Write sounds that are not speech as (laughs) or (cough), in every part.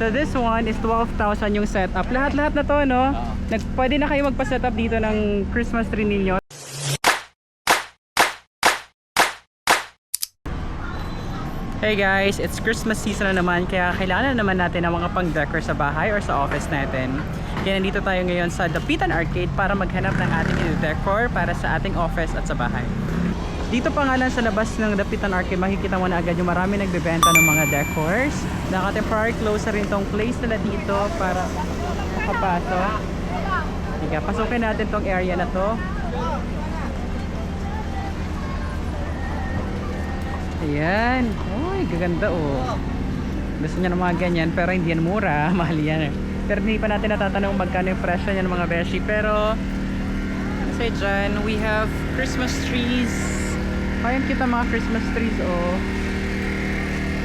So this one is 12,000 yung setup. Lahat-lahat na to, no? Oo. Nag, pwede na kayo magpa-setup dito ng Christmas tree ninyo. Hey guys, it's Christmas season na naman kaya kailangan na naman natin ng mga pang-decor sa bahay or sa office natin. Kaya nandito tayo ngayon sa Dapitan Arcade para maghanap ng ating decor para sa ating office at sa bahay. Dito pa nga lang sa labas ng Dapitan Arcade, makikita mo na agad yung marami nagbebenta ng mga decors. Naka-temporary close rin tong place nila dito para makapasok. Sige, pasukin natin tong area na to. Ayan. Uy, gaganda oh. Gusto niya ng mga ganyan pero hindi yan mura. (laughs) Mahal yan. Pero hindi pa natin natatanong magkano yung presyo niya ng mga beshi. Pero kasi dyan, we have Christmas trees. Ayan kita mga Christmas trees oh.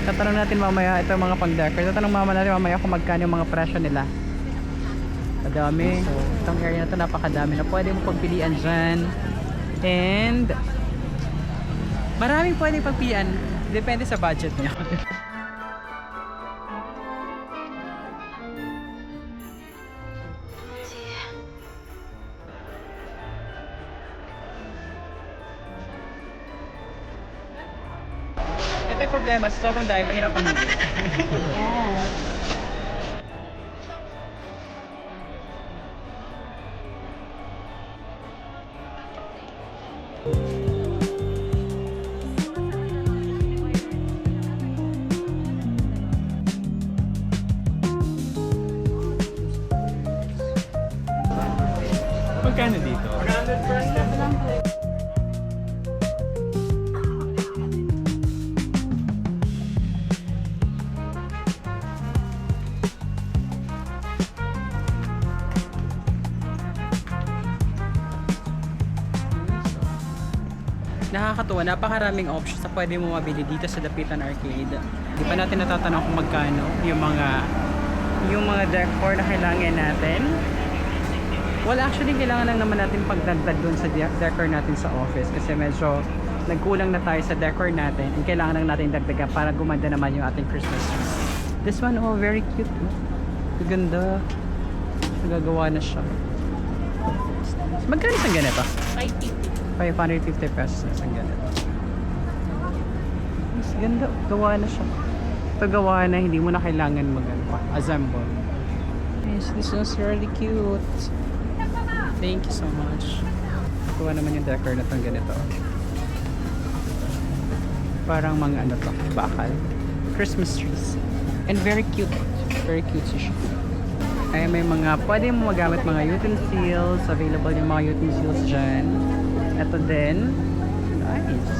Tatanong natin mamaya ito mga pang-decor. Tatanong mama natin mamaya kung magkano yung mga presyo nila. Kadami. So, itong area na to napakadami na pwede mo pagpilian dyan. And Maraming pwedeng pagpilian. Depende sa budget niya. (laughs) Ito yung problema. Sa sobrang dahil, mahirap ang Magkano dito? Nakakatuwa, napakaraming options na pwede mo mabili dito sa Dapitan Arcade. Di pa natin natatanong kung magkano yung mga yung mga decor na kailangan natin. Well, actually, kailangan lang naman natin pagdagdag dun sa de- decor natin sa office kasi medyo nagkulang na tayo sa decor natin and kailangan lang natin dagdagan para gumanda naman yung ating Christmas tree. This one, oh, very cute. Oh. Ganda. Nagagawa na siya. Magkano isang ganito? 550 pesos na isang ganito. Mas ganda. Gawa na siya. Ito gawa na hindi mo na kailangan mag ano assemble. Yes, this is really cute. Thank you so much. Gawa naman yung decor na itong ganito. Parang mga ano to, bakal. Christmas trees. And very cute. Very cute siya. Ay may mga, pwede mo magamit mga utensils. Available yung mga utensils dyan. Ito din. Nice.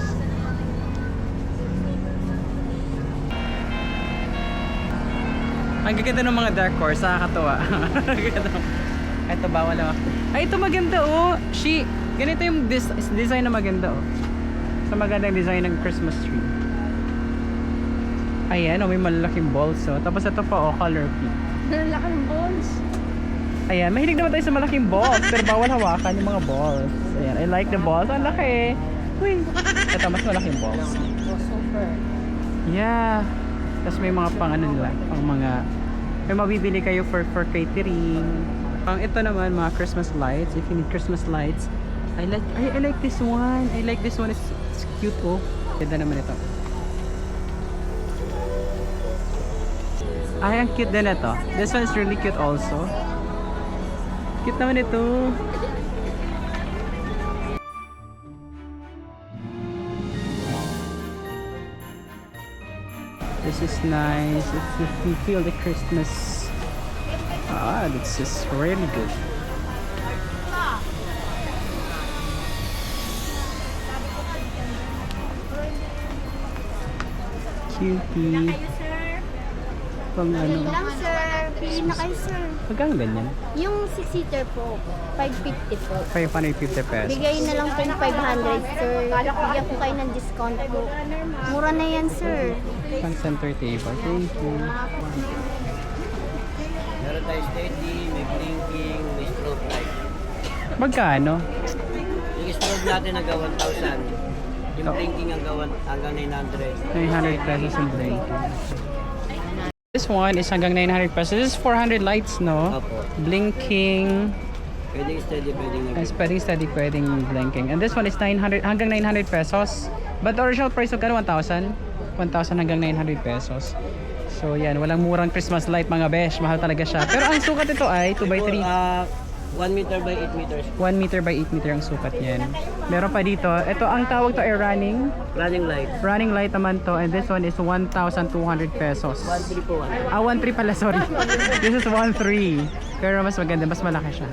Ang gaganda ng mga decors, nakakatuwa. (laughs) Ang gaganda. ito bawal lang ako. Ay, ito maganda oh. She, ganito yung dis- design na maganda oh. Sa magandang design ng Christmas tree. Ayan, oh, may malalaking balls oh. Tapos ito pa oh, color pink. Laki ng balls. Ayan, mahilig naman tayo sa malaking balls, pero bawal hawakan yung mga balls. Ayan, I like the balls. Ang laki. Uy, ito mas malaking balls. Oh, super. Yeah. Tapos may mga pang ano nila, pang mga may mabibili kayo for for catering. Ang ito naman mga Christmas lights. If you need Christmas lights, I like I, I like this one. I like this one. It's, it's cute oh. Ganda naman ito. Ay, ang cute din ito. This one is really cute also. Cute naman ito. This is nice. It's, if you feel the Christmas. Ah, this is really good. Cutie. sir. Pang ano. Pili na kayo, sir. Magkano ganyan? Yung 6-seater po, 550 po. 550 pesos. Bigay na lang po yung 500, sir. Bigyan ko kayo ng discount po. Mura na yan, sir. Pang center table. Thank you. Meron tayo steady, may blinking, may strobe light. Magkano? Yung strobe natin hanggang 1,000. Yung Oh. blinking hanggang, one- hanggang 900. 900 pesos yung blanket. This one is hanggang 900 pesos. This is 400 lights, no? Opo. Blinking. Pwedeng steady, pwedeng As pwedeng steady, pwedeng blinking. And this one is 900, hanggang 900 pesos. But the original price of kano 1,000? 1,000 hanggang 900 pesos. So yan, walang murang Christmas light mga besh. Mahal talaga siya. Pero ang sukat ito ay 2x3. Ah, 1 meter by 8 meters. 1 meter by 8 meter ang sukat niyan. Meron pa dito. Ito ang tawag to ay running. Running light. Running light naman to. And this one is 1,200 pesos. 1 po 1. Ah, 1.3 pala, sorry. (laughs) This is 1.3. Pero mas maganda, mas malaki siya.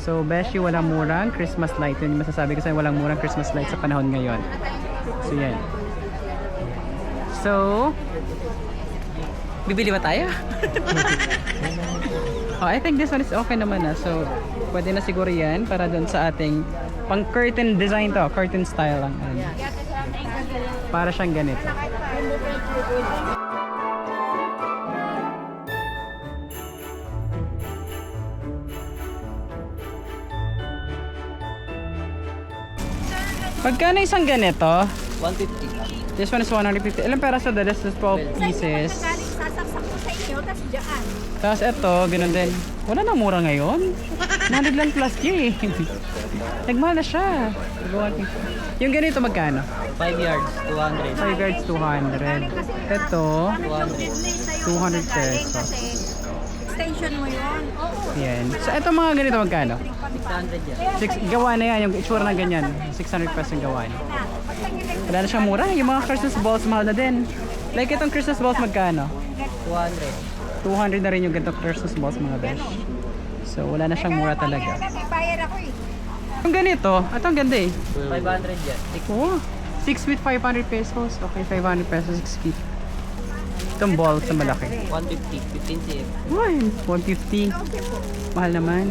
So, Beshi, walang murang Christmas light. Yun masasabi ko sa'yo, walang murang Christmas light sa panahon ngayon. So, yan. So, bibili ba tayo? (laughs) oh, I think this one is okay naman na. So, pwede na siguro yan para doon sa ating pang curtain design to. Curtain style lang. Ayan. Para siyang ganito. Magkano isang ganito? 150. This one is 150. Ilang peraso dala? This is 12 pieces. Tapos dyan. Tapos ito, ganun din. Wala na mura ngayon. 100 lang plus year eh. Nagmahal na siya. Yung ganito magkano? 5 yards, 200. 5 yards, 200. Ito, 200. 200 pesos. Extension mo yun. Oo. Yan. So, ito mga ganito magkano? 600 yan. Six, gawa na yan, yung itsura ng ganyan. 600 pesos yung gawa niya. Wala na siyang mura. Yung mga Christmas balls, mahal na din. Like itong Christmas balls, magkano? 200. 200 na rin yung ganitong Christmas balls, mga besh. So, wala na siyang mura talaga. Bayad ako eh. Yung ganito, ito ang ganda eh. 500 yan. Oh, 6 feet 500 pesos. Okay, 500 pesos, 6 feet. Itong balls na malaki. 150, 15 cm. Uy, 150. Mahal naman.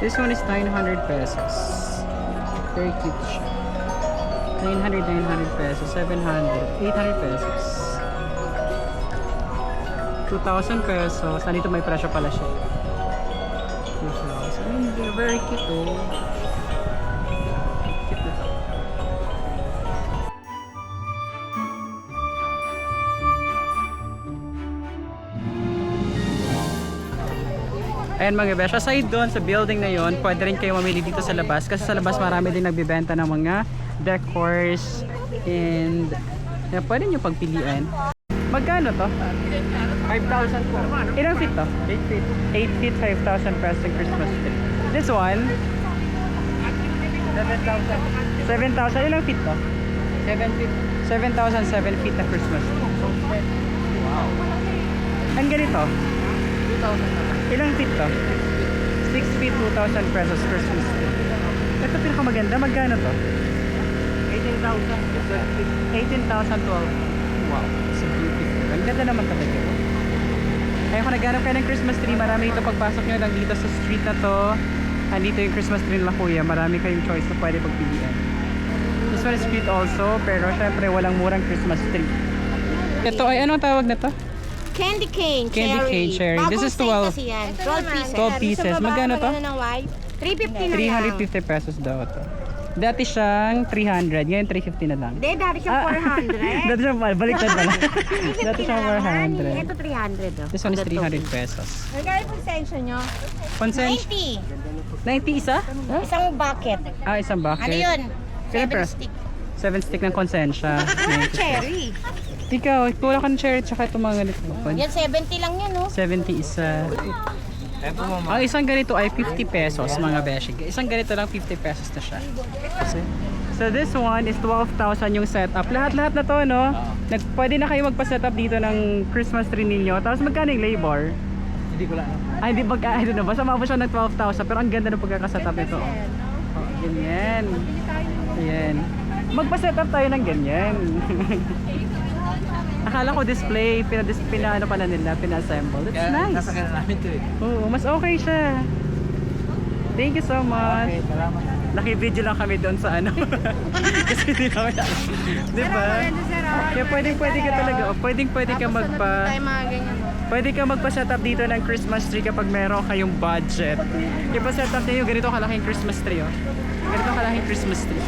This one is 900 pesos. Very cute siya. 900, 900 pesos. 700, 800 pesos. 2,000 pesos. Nandito may presyo pala siya. 2,000. And they're very cute oh. Ayan mga besh, aside doon sa building na yon, pwede rin kayo mamili dito sa labas kasi sa labas marami din nagbibenta ng mga decors and yeah, pwede nyo pagpilian. Magkano to? 5,000 po. Ilang feet to? 8 feet. 8 feet, 5,000 pesos yung Christmas tree. This one? 7,000. 7,000. Ilang feet to? 7 feet. 7,000, 7 feet na Christmas tree. Wow. Ang ganito? 2,000 Ilang feet to? 6 feet, 2,000 pesos Christmas tree. Ito pinakamaganda. Magkano to? 18,000. 18,012. Wow, so beautiful. Ang ganda naman talaga. Ayun kung naghanap kayo ng Christmas tree, marami dito pagpasok nyo lang dito sa street na to. Andito yung Christmas tree nila kuya. Marami kayong choice na pwede pagpilian. This one is cute also, pero syempre walang murang Christmas tree. Ito ay anong tawag na to? Candy cane, Candy cherry. cane, cherry. This is 12. Bagong set kasi yan. 12 pieces. 12 pieces. Magkano to? Ano ng white? 350 na lang. 350 pesos daw to. Dati siyang 300, ngayon 350 na lang. Hindi, dati siya 400. Dati siyang, (laughs) baliktad pala. (laughs) Dati 350 siyang na lang. 400. Ito 300 oh. This one is 300 pesos. Nagkaya po sensya nyo. Consent? 90. 90 isa? Huh? Isang bucket. Ah, isang bucket. Ano yun? Kailan 7 pera? stick. 7 stick ng konsensya. (laughs) Ah, cherry. Ikaw, kulang ka ng cherry tsaka itong mga ganito. Yan, 70 lang yan, oh. 70 isa. Ang isang ganito ay 50 pesos mga beshi. Isang ganito lang 50 pesos na siya. Kasi- So this one is 12,000 yung setup. Lahat-lahat na to, no? Nag, pwede na kayo magpa-setup dito ng Christmas tree ninyo. Tapos magkano yung labor? Hindi ko lang. Ay, hindi pag, I don't know, basta maabot siya ng 12,000 pero ang ganda ng pagkakasetup nito. Oh, ganyan. Ayan. Magpa-set up tayo ng ganyan. (laughs) Akala ko display, pinadis, pina, ano pala nila, pina-assemble. It's Kaya nice. nasakyan na namin to eh. Oo, mas okay siya. Thank you so much. Okay, salamat. Naki-video lang kami doon sa ano. (laughs) Kasi hindi namin alam. Di ba? Kaya pwedeng pwede ka talaga. Oh, pwedeng pwede ka magpa... ganyan. Pwede ka magpa-setup dito ng Christmas tree kapag meron kayong budget. Ipa-setup niyo yung ganito kalaking Christmas tree, oh. Ganito kalaking Christmas tree.